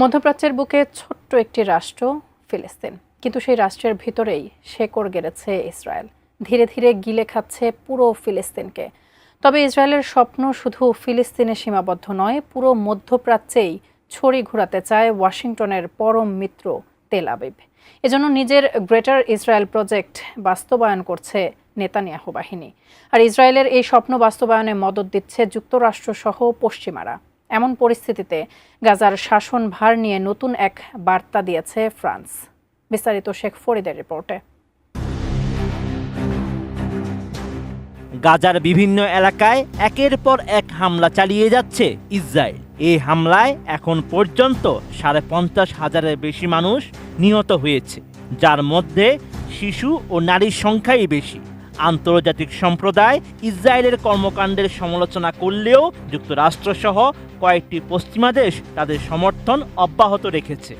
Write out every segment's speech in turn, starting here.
মধ্যপ্রাচ্যের বুকে ছোট্ট একটি রাষ্ট্র, ফিলিস্তিন। কিন্তু সেই রাষ্ট্রের ভিতরেই শেকড় গেড়েছে ইসরায়েল। ধীরে ধীরে গিলে খাচ্ছে পুরো ফিলিস্তিনকে। তবে ইসরায়েলের স্বপ্ন শুধু ফিলিস্তিনে সীমাবদ্ধ নয়, পুরো মধ্যপ্রাচ্যেই ছড়ি ঘোরাতে চায় ওয়াশিংটনের পরম মিত্র তেল আবিব। এজন্য নিজের গ্রেটার ইসরায়েল প্রজেক্ট বাস্তবায়ন করছে নেতানিয়াহু বাহিনী। আর ইসরায়েলের এই স্বপ্ন বাস্তবায়নে মদত দিচ্ছে যুক্তরাষ্ট্রসহ পশ্চিমারা। এমন পরিস্থিতিতে গাজার শাসন ভার নিয়ে নতুন এক বার্তা দিয়েছে ফ্রান্স। বিস্তারিত শেখ ফরিদের রিপোর্টে। গাজার বিভিন্ন এলাকায় একের পর এক হামলা চালিয়ে যাচ্ছে ইসরায়েল। এই হামলায় এখন পর্যন্ত সাড়ে পঞ্চাশ হাজারের বেশি মানুষ নিহত হয়েছে, যার মধ্যে শিশু ও নারীর সংখ্যাই বেশি। আন্তর্জাতিক সম্প্রদায় ইসরায়েলের কর্মকাণ্ডের সমালোচনা করলেও যুক্তরাষ্ট্রসহ কয়েকটি পশ্চিমা দেশ তাদের সমর্থন অব্যাহত রেখেছে।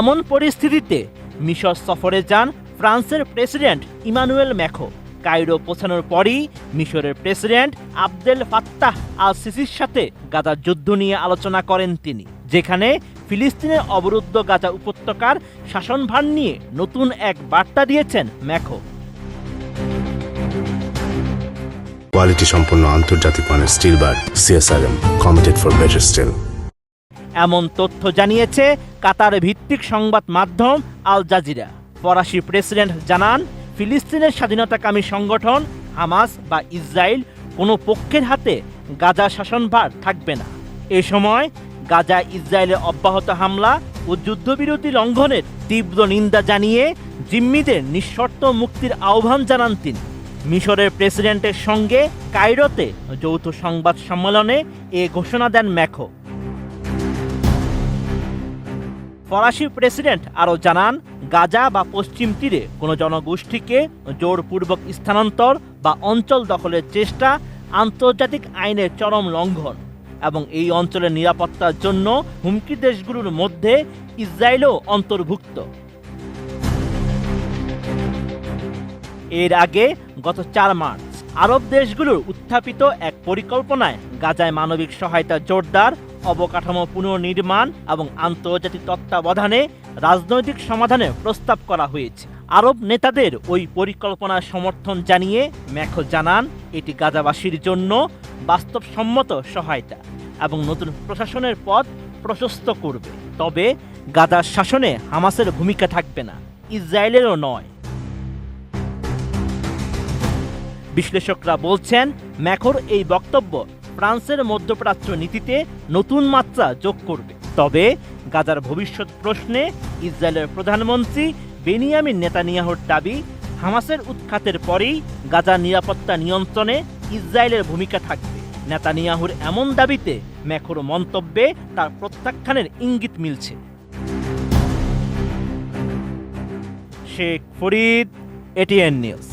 এমন পরিস্থিতিতে মিশর সফরে যান ফ্রান্সের প্রেসিডেন্ট ইমানুয়েল ম্যাখো। কায়রো পৌঁছানোর পরই মিশরের প্রেসিডেন্ট আবদেল ফাত্তাহ আল সিসির সাথে গাজার যুদ্ধ নিয়ে আলোচনা করেন তিনি। যেখানে ফিলিস্তিনের অবরুদ্ধ গাজা উপত্যকার শাসনভার নিয়ে নতুন এক বার্তা দিয়েছেন ম্যাখো। কোয়ালিটি সম্পন্ন আন্তর্জাতিক মানের steel bar CSRM committed for better steel এমন তথ্য জানিয়েছে কাতার ভিত্তিক সংবাদ মাধ্যম আল জাজিরা। ফরাসি প্রেসিডেন্ট জানান ফিলিস্তিনের স্বাধীনতাকামী সংগঠন হামাস বা ইসরায়েল কোনো পক্ষের হাতে গাজা শাসনভার থাকবে না। এ সময় গাজা ইসরায়েলের অব্যাহত হামলা ও যুদ্ধবিরতি লঙ্ঘনের তীব্র নিন্দা জানিয়ে জিম্মিদের নিঃশর্ত মুক্তির আহ্বান জানান তিনি। মিশরের প্রেসিডেন্টের সঙ্গে কায়রোতে যৌথ সংবাদ সম্মেলনে এ ঘোষণা দেন ম্যাখো। ফরাসি প্রেসিডেন্ট আরও জানান, গাজা বা পশ্চিম তীরে কোনো জনগোষ্ঠীকে জোরপূর্বক স্থানান্তর বা অঞ্চল দখলের চেষ্টা আন্তর্জাতিক আইনের চরম লঙ্ঘন। এবং এই অঞ্চলের নিরাপত্তার জন্য হুমকি দেশগুলোর মধ্যে ইসরায়েলও অন্তর্ভুক্ত। এর আগে গত চার মার্চ আরব দেশগুলোর উত্থাপিত এক পরিকল্পনায় গাজায় মানবিক সহায়তা জোরদার, অবকাঠামো পুনর্নির্মাণ এবং আন্তর্জাতিক তত্ত্বাবধানে রাজনৈতিক সমাধানে প্রস্তাব করা হয়েছে। আরব নেতাদের ওই পরিকল্পনার সমর্থন জানিয়ে ম্যাখো জানান, এটি গাজাবাসীর জন্য বাস্তবসম্মত সহায়তা। এবং নতুন প্রশাসনের পথ প্রশস্ত করবে। তবে গাজার শাসনে হামাসের ভূমিকা থাকবে না, ইসরায়েলেরও নয়। বিশ্লেষকরা বলছেন, ম্যাখোর এই বক্তব্য ফ্রান্সের মধ্যপ্রাচ্য নীতিতে নতুন মাত্রা যোগ করবে। তবে গাজার ভবিষ্যৎ প্রশ্নে ইসরায়েলের প্রধানমন্ত্রী বেনিয়ামিন নেতানিয়াহুর দাবি, হামাসের উৎখাতের পরেই গাজার নিরাপত্তা নিয়ন্ত্রণে ইসরায়েলের ভূমিকা থাকবে। নেতানিয়াহুর এমন দাবিতে ম্যাখোর মন্তব্যে তার প্রত্যাখ্যানের ইঙ্গিত মিলছে। Sheikh Farid ATN news.